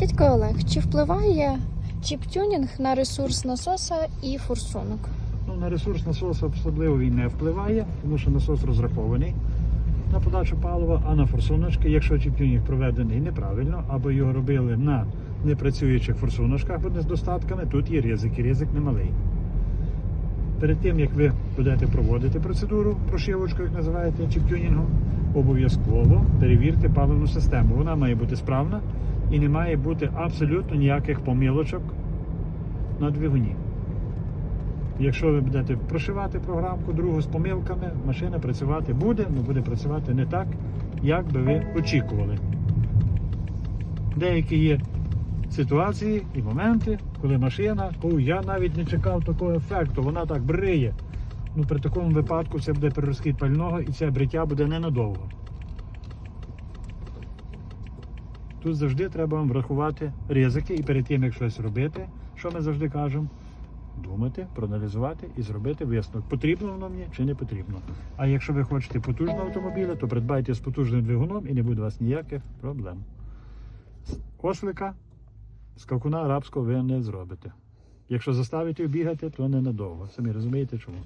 Дядько Олег, чи впливає чіп-тюнінг на ресурс насоса і форсунок? Ну, на ресурс насосу особливо він не впливає, тому що насос розрахований на подачу палива, а на форсуночки, якщо чіптюнінг проведений неправильно, або його робили на непрацюючих форсуночках, з достатками, тут є ризик, і ризик немалий. Перед тим, як ви будете проводити процедуру прошивочку, як називаєте чіптюнінгом, обов'язково перевірте паливну систему. Вона має бути справна і не має бути абсолютно ніяких помилочок на двигуні. Якщо ви будете прошивати програмку другу з помилками, машина працювати буде, але буде працювати не так, як би ви очікували. Деякі є ситуації і моменти, коли машина, о, я навіть не чекав такого ефекту, вона так бриє. Ну, при такому випадку це буде перерозхід пального і це бриття буде ненадовго. Тут завжди треба вам врахувати ризики і перед тим, як щось робити, що ми завжди кажемо, думати, проаналізувати і зробити висновок, потрібно воно мені чи не потрібно. А якщо ви хочете потужного автомобіля, то придбайте з потужним двигуном і не буде у вас ніяких проблем. З Ослика, скакуна арабського ви не зробите. Якщо заставите бігати, то ненадовго. Самі розумієте чому.